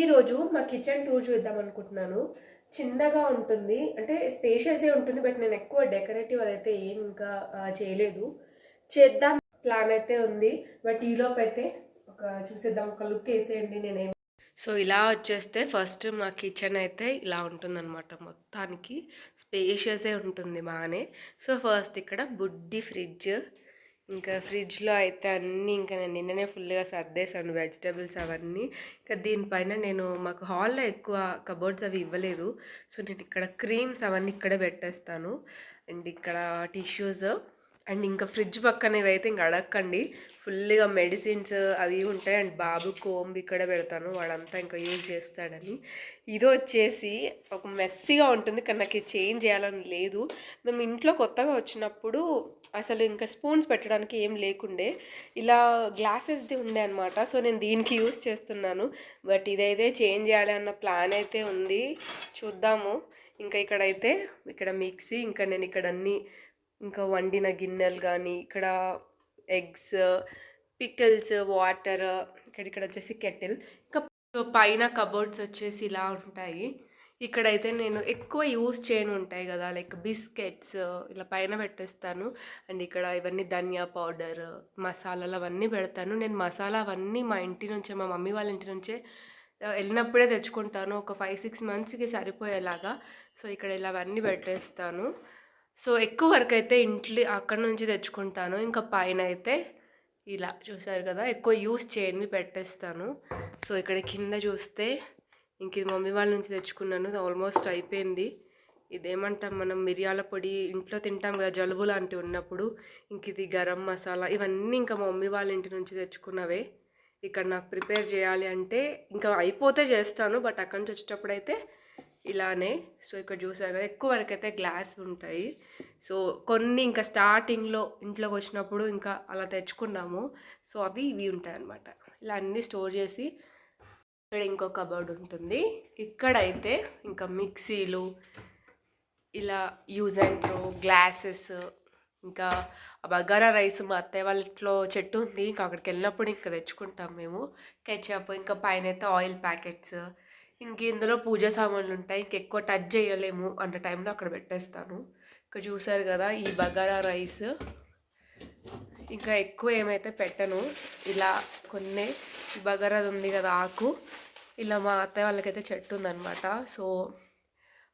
ఈరోజు మా kitchen tour చూద్దాం అనుకుంటున్నాను. చిన్నగా ఉంటుంది. అంటే స్పేషియసే ఉంటుంది బట్ నేను ఎక్కువ డెకరేటివ్ అదైతే ఏం ఇంకా చేయలేదు. చేద్దాం ప్లాన్ అయితే ఉంది. బట్ ఈలోపు అయితే ఒక చూసేద్దాం ఒక లుక్ వేసేయండి నేనేం. సో ఇలా వచ్చేస్తే ఫస్ట్ మా కిచెన్ అయితే ఇలా ఉంటుందన్నమాట మొత్తానికి. స్పేషియసే ఉంటుంది బాగానే. సో ఫస్ట్ ఇక్కడ బుడ్డి ఫ్రిడ్జ్ ఇంకా ఫ్రిడ్జ్లో అయితే అన్నీ ఇంకా నేను నిన్ననే ఫుల్గా సర్దేశాను వెజిటేబుల్స్ అవన్నీ. ఇంకా దీనిపైన నేను మాకు హాల్లో ఎక్కువ కబోర్డ్స్ అవి ఇవ్వలేదు. సో నేను ఇక్కడ క్రీమ్స్ అవన్నీ ఇక్కడే పెట్టేస్తాను. అండ్ ఇక్కడ టిష్యూస్ అండ్ ఇంకా ఫ్రిడ్జ్ పక్కన ఇవైతే ఇంకా అడగండి ఫుల్గా మెడిసిన్స్ అవి ఉంటాయి. అండ్ బాబు కోంబ్ ఇక్కడ పెడతాను. వాడంతా ఇంకా యూజ్ చేస్తాడని. ఇది వచ్చేసి ఒక మెస్సీగా ఉంటుంది. కానీ నాకు ఇది చేంజ్ చేయాలని లేదు. మేము ఇంట్లో కొత్తగా వచ్చినప్పుడు అసలు ఇంకా స్పూన్స్ పెట్టడానికి ఏం లేకుండే. ఇలా గ్లాసెస్ది ఉండే అనమాట సో నేను దీనికి యూజ్ చేస్తున్నాను. బట్ ఇదైతే చేంజ్ చేయాలి అన్న ప్లాన్ అయితే ఉంది. చూద్దాము. ఇంకా ఇక్కడైతే ఇక్కడ మిక్సీ ఇంకా నేను ఇక్కడ అన్నీ ఇంకా వండిన గిన్నెలు కానీ ఇక్కడ ఎగ్స్ పికిల్స్ వాటర్ ఇక్కడ ఇక్కడ వచ్చేసి కెటిల్. ఇంకా పైన కబోర్డ్స్ వచ్చేసి ఇలా ఉంటాయి. ఇక్కడైతే నేను ఎక్కువ యూస్ చేయను ఉంటాయి కదా లైక్ బిస్కెట్స్ ఇలా పైన పెట్టేస్తాను. అండ్ ఇక్కడ ఇవన్నీ ధనియా పౌడర్ మసాలాలు అవన్నీ పెడతాను. నేను మసాలా అవన్నీ మా ఇంటి నుంచే మా మమ్మీ వాళ్ళ ఇంటి నుంచే వెళ్ళినప్పుడే తెచ్చుకుంటాను. ఒక ఫైవ్ సిక్స్ మంత్స్కి సరిపోయేలాగా. సో ఇక్కడ ఇలా అవన్నీ పెట్టేస్తాను. సో ఎక్కువ వరకు అయితే ఇంట్లో అక్కడ నుంచి తెచ్చుకుంటాను. ఇంకా పైన అయితే ఇలా చూసారు కదా ఎక్కువ యూస్ చేయని పెట్టేస్తాను. సో ఇక్కడ కింద చూస్తే ఇంక ఇది మమ్మీ వాళ్ళ నుంచి తెచ్చుకున్నాను. ఆల్మోస్ట్ అయిపోయింది. ఇదేమంటాం మనం మిరియాల పొడి ఇంట్లో తింటాం కదా జలుబు లాంటివి ఉన్నప్పుడు. ఇంక ఇది గరం మసాలా ఇవన్నీ ఇంకా మా మమ్మీ వాళ్ళ ఇంటి నుంచి తెచ్చుకున్నవే. ఇక్కడ నాకు ప్రిపేర్ చేయాలి అంటే ఇంకా అయిపోతే చేస్తాను. బట్ అక్కడి నుంచి వచ్చేటప్పుడు అయితే ఇలానే. సో ఇక్కడ చూసారు కదా ఎక్కువ వరకు అయితే గ్లాస్ ఉంటాయి. సో కొన్ని ఇంకా స్టార్టింగ్లో ఇంట్లోకి వచ్చినప్పుడు ఇంకా అలా తెచ్చుకున్నాము. సో అవి ఇవి ఉంటాయి అన్నమాట ఇలా అన్నీ స్టోర్ చేసి ఇక్కడ ఇంకో కబోర్డ్ ఉంటుంది. ఇక్కడైతే ఇంకా మిక్సీలు ఇలా యూజ్ అండ్ త్రో గ్లాసెస్ ఇంకా ఆ బగారా రైస్ మా అత్తయ్య వాళ్ళ ఇంట్లో చెట్టు ఉంది. ఇంకా అక్కడికి వెళ్ళినప్పుడు ఇంకా తెచ్చుకుంటాం మేము. కెచప్ ఇంకా పైన అయితే ఆయిల్ ప్యాకెట్స్ ఇంక ఇందులో పూజ సామాన్లు ఉంటాయి. ఇంకెక్కువ టచ్ చేయలేము అన్న టైంలో అక్కడ పెట్టేస్తాను. ఇక్కడ చూసారు కదా ఈ బగారా రైస్. ఇంకా ఎక్కువ ఏమైతే పెట్టను. ఇలా కొన్ని ఈ బగారాది ఉంది కదా ఆకు. ఇలా మా అత్తయ్య వాళ్ళకైతే చెట్టు ఉందనమాట సో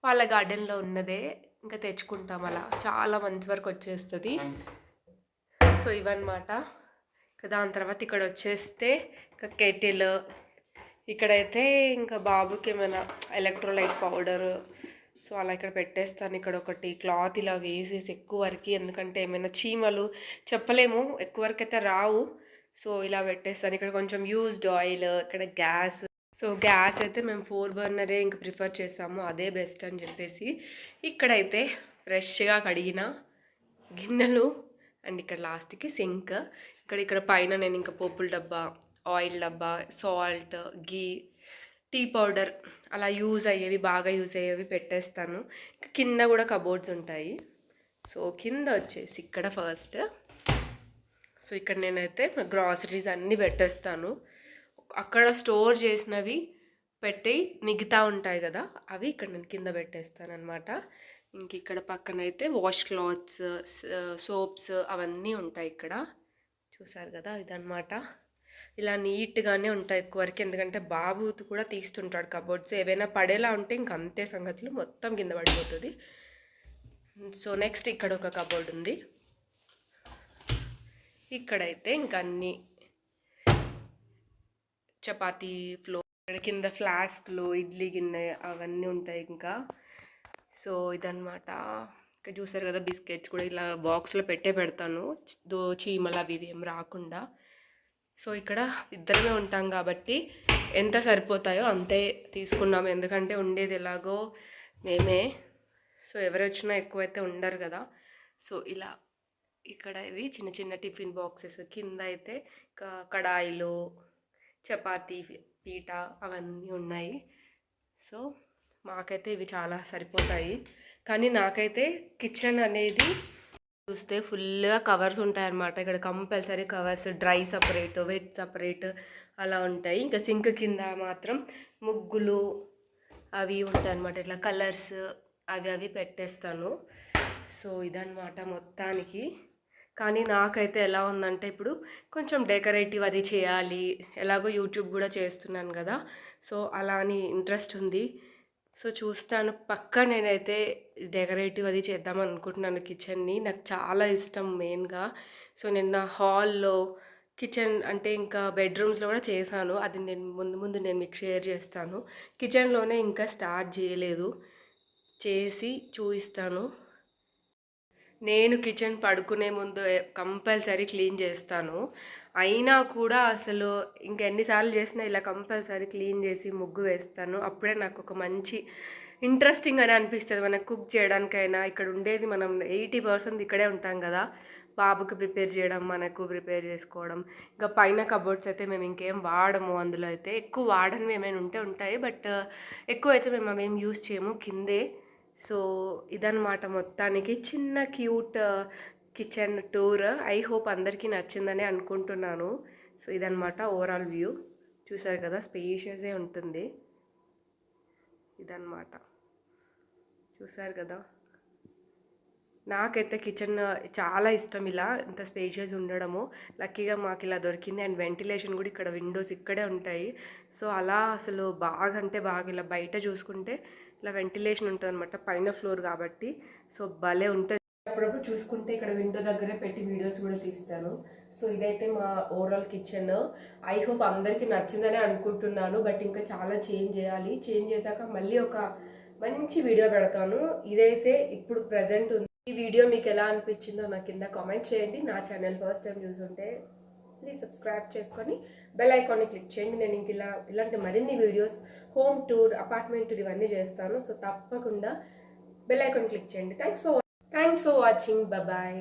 వాళ్ళ గార్డెన్లో ఉన్నదే ఇంకా తెచ్చుకుంటాం అలా. చాలా మంచి వరకు వచ్చేస్తుంది. సో ఇవన్నమాట. ఇంకా దాని తర్వాత ఇక్కడ వచ్చేస్తే ఇంకా కెటిల్ ఇక్కడైతే ఇంకా బాబుకి ఏమైనా ఎలక్ట్రోలైట్ పౌడర్ సో అలా ఇక్కడ పెట్టేస్తాను. ఇక్కడ ఒకటి క్లాత్ ఇలా వేసేసి ఎక్కువ వరకు ఎందుకంటే ఏమైనా చీమలు చెప్పలేము ఎక్కువ వరకు అయితే రావు. సో ఇలా పెట్టేస్తాను. ఇక్కడ కొంచెం యూజ్డ్ ఆయిల్ ఇక్కడ గ్యాస్ సో గ్యాస్ అయితే మేము ఫోర్ బర్నరే ఇంక ప్రిఫర్ చేసాము అదే బెస్ట్ అని చెప్పేసి ఇక్కడైతే ఫ్రెష్గా కడిగిన గిన్నెలు అండ్ ఇక్కడ లాస్ట్కి సింక్ ఇక్కడ ఇక్కడ పైన నేను ఇంకా పోపుల డబ్బా ఆయిల్ డబ్బా సాల్ట్ గీ టీ పౌడర్ అలా యూజ్ అయ్యేవి బాగా యూజ్ అయ్యేవి పెట్టేస్తాను. కింద కూడా కబోర్డ్స్ ఉంటాయి. సో కింద వచ్చేసి ఇక్కడ ఫస్ట్. సో ఇక్కడ నేనైతే గ్రాసరీస్ అన్నీ పెట్టేస్తాను. అక్కడ స్టోర్ చేసినవి పెట్టి మిగతా ఉంటాయి కదా అవి ఇక్కడ నేను కింద పెట్టేస్తాను అనమాట ఇంక ఇక్కడ పక్కన అయితే వాష్ క్లాత్స్ సోప్స్ అవన్నీ ఉంటాయి ఇక్కడ. చూసారు కదా ఇదనమాట ఇలా నీట్గానే ఉంటాయి ఎక్కువ వరకు. ఎందుకంటే బాబు కూడా తీస్తుంటాడు కబోర్డ్స్. ఏవైనా పడేలా ఉంటే ఇంక అంతే సంగతులు మొత్తం కింద పడిపోతుంది. సో నెక్స్ట్ ఇక్కడ ఒక కబోర్డ్ ఉంది. ఇక్కడైతే ఇంక అన్నీ చపాతీ ఫ్లో ఇక్కడ కింద ఫ్లాస్క్లు ఇడ్లీ గిన్నె అవన్నీ ఉంటాయి ఇంకా. సో ఇదన్నమాట. ఇక్కడ చూసారు కదా బిస్కెట్స్ కూడా ఇలా బాక్స్లో పెట్టే పెడతాను. దో చీమలు అవి ఇవి ఏం రాకుండా. సో ఇక్కడ ఇద్దరమే ఉంటాం కాబట్టి ఎంత సరిపోతాయో అంతే తీసుకున్నాం. ఎందుకంటే ఉండేది ఎలాగో మేమే. సో ఎవరు వచ్చినా ఎక్కువైతే ఉండరు కదా. సో ఇలా ఇక్కడ ఇవి చిన్న చిన్న టిఫిన్ బాక్సెస్ కింద అయితే కడాయిలు చపాతీ పీట అవన్నీ ఉన్నాయి. సో మాకైతే ఇవి చాలా సరిపోతాయి. కానీ నాకైతే కిచెన్ అనేది చూస్తే ఫుల్గా కవర్స్ ఉంటాయన్నమాట. ఇక్కడ compulsory covers dry separate wet separate అలా ఉంటాయి. ఇంకా సింక్ కింద మాత్రం ముగ్గులు అవి ఉంటాయి అనమాట ఇట్లా కలర్స్ అవి అవి పెట్టేస్తాను. సో ఇదన్నమాట మొత్తానికి. కానీ నాకైతే ఎలా ఉందంటే ఇప్పుడు కొంచెం డెకరేటివ్ అది చేయాలి. ఎలాగో యూట్యూబ్ కూడా చేస్తున్నాను కదా. సో అలా అని ఇంట్రెస్ట్ ఉంది. సో చూస్తాను. పక్క నేనైతే డెకరేటివ్ అది చేద్దాం అనుకుంటున్నాను కిచెన్ని. నాకు చాలా ఇష్టం మెయిన్గా. సో నిన్న హాల్లో కిచెన్ అంటే ఇంకా బెడ్రూమ్స్లో కూడా చేశాను. అది నేను ముందు ముందు నేను మీకు షేర్ చేస్తాను. కిచెన్లోనే ఇంకా స్టార్ట్ చేయలేదు. చేసి చూపిస్తాను. నేను కిచెన్ పడుకునే ముందు కంపల్సరీ క్లీన్ చేస్తాను. అయినా కూడా అసలు ఇంకెన్నిసార్లు చేసినా ఇలా కంపల్సరీ క్లీన్ చేసి ముగ్గు వేస్తాను. అప్పుడే నాకు ఒక మంచి ఇంట్రెస్టింగ్ అని అనిపిస్తుంది. మనకు కుక్ చేయడానికైనా ఇక్కడ ఉండేది మనం ఎయిటీ పర్సెంట్ ఇక్కడే ఉంటాం కదా. బాబుకి ప్రిపేర్ చేయడం మనకు ప్రిపేర్ చేసుకోవడం. ఇంకా పైన కబోర్డ్స్ అయితే మేము ఇంకేం వాడము. అందులో అయితే ఎక్కువ వాడనివి ఏమైనా ఉంటే ఉంటాయి. బట్ ఎక్కువ అయితే మేము అవేం యూస్ చేయము. కిందే సో ఇదనమాట మొత్తానికి చిన్న cute kitchen tour. I hope అందరికీ నచ్చిందని అనుకుంటున్నాను. సో ఇదనమాట ఓవరాల్ వ్యూ. చూసారు కదా స్పేషియసే ఉంటుంది. ఇదన్నమాట. చూసారు కదా. నాకైతే కిచెన్ చాలా ఇష్టం ఇలా ఇంత స్పేషియస్ ఉండడము. లక్కీగా మాకు ఇలా దొరికింది. అండ్ వెంటిలేషన్ కూడా ఇక్కడ విండోస్ ఇక్కడే ఉంటాయి. సో అలా అసలు బాగా అంటే బాగా ఇలా బయట చూసుకుంటే ఇలా వెంటిలేషన్ ఉంటుంది అనమాట పైన ఫ్లోర్ కాబట్టి. సో భలే ఉంటుంది. అప్పుడప్పుడు చూసుకుంటే ఇక్కడ విండో దగ్గరే పెట్టి వీడియోస్ కూడా తీస్తాను. సో ఇదైతే మా ఓవరాల్ కిచెన్ ఐ హోప్ అందరికీ నచ్చిందని అనుకుంటున్నాను బట్ ఇంకా చాలా చేంజ్ చేయాలి. చేంజ్ చేశాక మళ్ళీ ఒక మంచి వీడియో పెడతాను. ఇదైతే ఇప్పుడు ప్రజెంట్ ఉంది. ఈ వీడియో మీకు ఎలా అనిపించిందో నాకు కింద కామెంట్ చేయండి. నా ఛానల్ ఫస్ట్ టైం చూసుంటే ప్లీజ్ సబ్స్క్రైబ్ చేసుకొని బెల్ ఐకాన్ని క్లిక్ చేయండి. నేను ఇంక ఇలా ఇలాంటి మరిన్ని videos home tour apartment tour ఇవన్నీ చేస్తాను. సో తప్పకుండా బెల్ ఐకాన్ క్లిక్ చేయండి. Thanks for thanks for watching bye